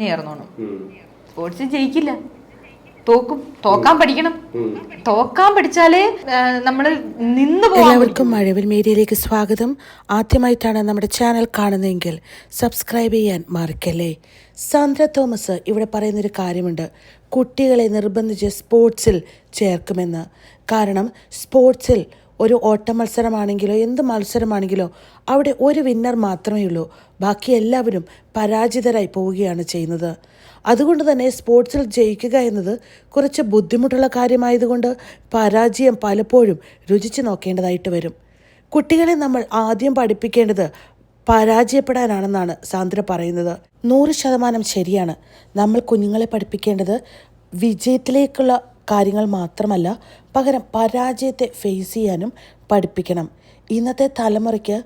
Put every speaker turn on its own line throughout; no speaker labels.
നേർന്നോണം. Sports ജയിക്കില്ല. തോക്കും. തോക്കാൻ പഠിക്കണം. തോക്കാൻ പഠിച്ചാലേ നമ്മൾ നിന്ന്
എല്ലാവർക്കും മഴവിൽ മീഡിയയിലേക്ക് സ്വാഗതം. ആദ്യമായിട്ടാണ് നമ്മുടെ ചാനൽ കാണുന്നതെങ്കിൽ സബ്സ്ക്രൈബ് ചെയ്യാൻ മറക്കല്ലേ? സാന്ദ്ര തോമസ് ഇവിടെ പറയുന്നൊരു കാര്യമുണ്ട്. കുട്ടികളെ നിർബന്ധിച്ച് സ്പോർട്സിൽ ചേർക്കുമെന്ന്. കാരണം സ്പോർട്സിൽ ഒരു ഓട്ട മത്സരമാണെങ്കിലോ എന്ത് മത്സരമാണെങ്കിലോ അവിടെ ഒരു വിന്നർ മാത്രമേ ഉള്ളൂ. ബാക്കി എല്ലാവരും പരാജിതരായി പോവുകയാണ് ചെയ്യുന്നത്. അതുകൊണ്ട് തന്നെ സ്പോർട്സിൽ ജയിക്കുക എന്നത് കുറച്ച് ബുദ്ധിമുട്ടുള്ള കാര്യമായതുകൊണ്ട് പരാജയം പലപ്പോഴും രുചിച്ച് നോക്കേണ്ടതായിട്ട് വരും. കുട്ടികളെ നമ്മൾ ആദ്യം പഠിപ്പിക്കേണ്ടത് പരാജയപ്പെടാനാണെന്നാണ് സാന്ദ്ര പറയുന്നത്. നൂറ് ശതമാനം ശരിയാണ്. നമ്മൾ കുഞ്ഞുങ്ങളെ പഠിപ്പിക്കേണ്ടത് വിജയത്തിലേക്കുള്ള കാര്യങ്ങൾ മാത്രമല്ല പകരം പരാജയത്തെ ഫേസ് ചെയ്യാനും പഠിപ്പിക്കണം. ഇന്നത്തെ തലമുറയ്ക്ക്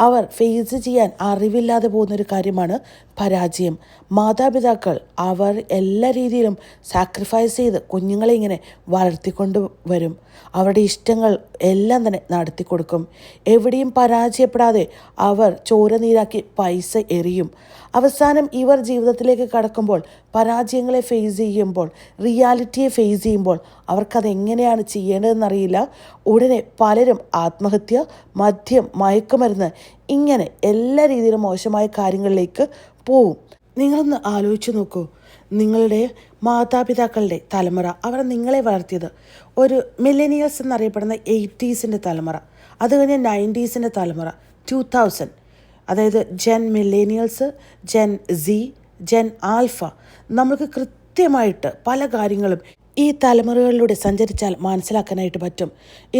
അവർ ഫേസ് ചെയ്യാൻ അറിവില്ലാതെ പോകുന്നൊരു കാര്യമാണ് പരാജയം. മാതാപിതാക്കൾ അവർ എല്ലാ രീതിയിലും സാക്രിഫൈസ് ചെയ്ത് കുഞ്ഞുങ്ങളെ ഇങ്ങനെ വളർത്തിക്കൊണ്ട് വരും. അവരുടെ ഇഷ്ടങ്ങൾ എല്ലാം തന്നെ നടത്തി കൊടുക്കും. എവിടെയും പരാജയപ്പെടാതെ അവർ ചോര നീരാക്കി പൈസ എറിയും. അവസാനം ഇവർ ജീവിതത്തിലേക്ക് കടക്കുമ്പോൾ പരാജയങ്ങളെ ഫേസ് ചെയ്യുമ്പോൾ റിയാലിറ്റിയെ ഫേസ് ചെയ്യുമ്പോൾ അവർക്കത് എങ്ങനെയാണ് ചെയ്യേണ്ടതെന്നറിയില്ല. ഉടനെ പലരും ആത്മഹത്യ മദ്യം മയക്കുമരുന്ന് ഇങ്ങനെ എല്ലാ രീതിയിലും മോശമായ കാര്യങ്ങളിലേക്ക് പോവും. നിങ്ങളൊന്ന് ആലോചിച്ച് നോക്കൂ. നിങ്ങളുടെ മാതാപിതാക്കളുടെ തലമുറ അവർ നിങ്ങളെ വളർത്തിയത് ഒരു മില്ലേനിയൽസ് എന്നറിയപ്പെടുന്ന എയ്റ്റീസിന്റെ തലമുറ അത് കഴിഞ്ഞ് നയന്റീസിന്റെ തലമുറ ടു തൗസൻഡ് അതായത് Gen millennials Gen Z Gen Alpha നമ്മൾക്ക് കൃത്യമായിട്ട് പല കാര്യങ്ങളും ഈ തലമുറകളിലൂടെ സഞ്ചരിച്ചാൽ മനസ്സിലാക്കാനായിട്ട് പറ്റും.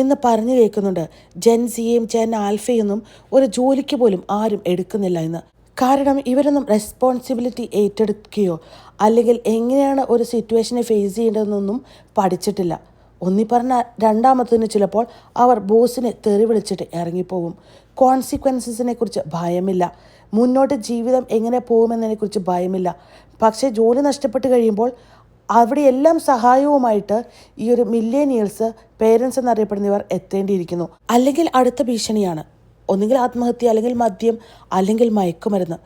ഇന്ന് പറഞ്ഞു കേൾക്കുന്നുണ്ട് ജെൻസിയും ജെൻ ആൽഫയൊന്നും ഒരു ജോലിക്ക് പോലും ആരും എടുക്കുന്നില്ല എന്ന്. കാരണം ഇവരൊന്നും റെസ്പോൺസിബിലിറ്റി ഏറ്റെടുക്കുകയോ അല്ലെങ്കിൽ എങ്ങനെയാണ് ഒരു സിറ്റുവേഷനെ ഫേസ് ചെയ്യേണ്ടതെന്നൊന്നും പഠിച്ചിട്ടില്ല. ഒന്നി പറഞ്ഞ രണ്ടാമത്തതിന് ചിലപ്പോൾ അവർ ബോസിനെ തെറി വിളിച്ചിട്ട് ഇറങ്ങിപ്പോകും. കോൺസിക്വൻസസിനെ കുറിച്ച് ഭയമില്ല. മുന്നോട്ട് ജീവിതം എങ്ങനെ പോകുമെന്നതിനെക്കുറിച്ച് ഭയമില്ല. പക്ഷേ ജോലി നഷ്ടപ്പെട്ട് കഴിയുമ്പോൾ അവിടെയെല്ലാം സഹായവുമായിട്ട് ഈ ഒരു മില്ലേനിയൽസ് പേരൻസ് എന്നറിയപ്പെടുന്നവർ എത്തേണ്ടിയിരിക്കുന്നു. അല്ലെങ്കിൽ അടുത്ത ഭീഷണിയാണ്. ഒന്നുകിൽ ആത്മഹത്യ അല്ലെങ്കിൽ മദ്യം അല്ലെങ്കിൽ മയക്കുമരുന്ന്.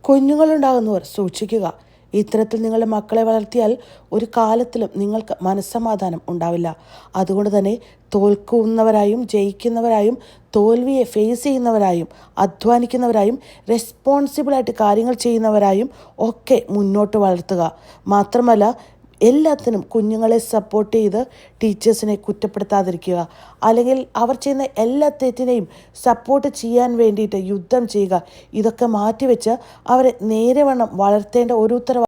കുഞ്ഞുങ്ങളുണ്ടാകുന്നവർ സൂക്ഷിക്കുക. ഇത്തരത്തിൽ നിങ്ങളുടെ മക്കളെ വളർത്തിയാൽ ഒരു കാലത്തിലും നിങ്ങൾക്ക് മനസ്സമാധാനം ഉണ്ടാവില്ല. അതുകൊണ്ട് തന്നെ തോൽക്കുന്നവരായും ജയിക്കുന്നവരായും തോൽവിയെ ഫേസ് ചെയ്യുന്നവരായും അധ്വാനിക്കുന്നവരായും റെസ്പോൺസിബിളായിട്ട് കാര്യങ്ങൾ ചെയ്യുന്നവരായും ഒക്കെ മുന്നോട്ട് വളർത്തുക. മാത്രമല്ല എല്ലാത്തിനും കുഞ്ഞുങ്ങളെ സപ്പോർട്ട് ചെയ്ത് ടീച്ചേഴ്സിനെ കുറ്റപ്പെടുത്താതിരിക്കുക. അല്ലെങ്കിൽ അവർ ചെയ്യുന്ന എല്ലാ തെറ്റിനെയും സപ്പോർട്ട് ചെയ്യാൻ വേണ്ടിയിട്ട് യുദ്ധം ചെയ്യുക. ഇതൊക്കെ മാറ്റിവെച്ച് അവരെ നേരെ വണ്ണം വളർത്തേണ്ട ഒരു ഉത്തരവാദിത്വം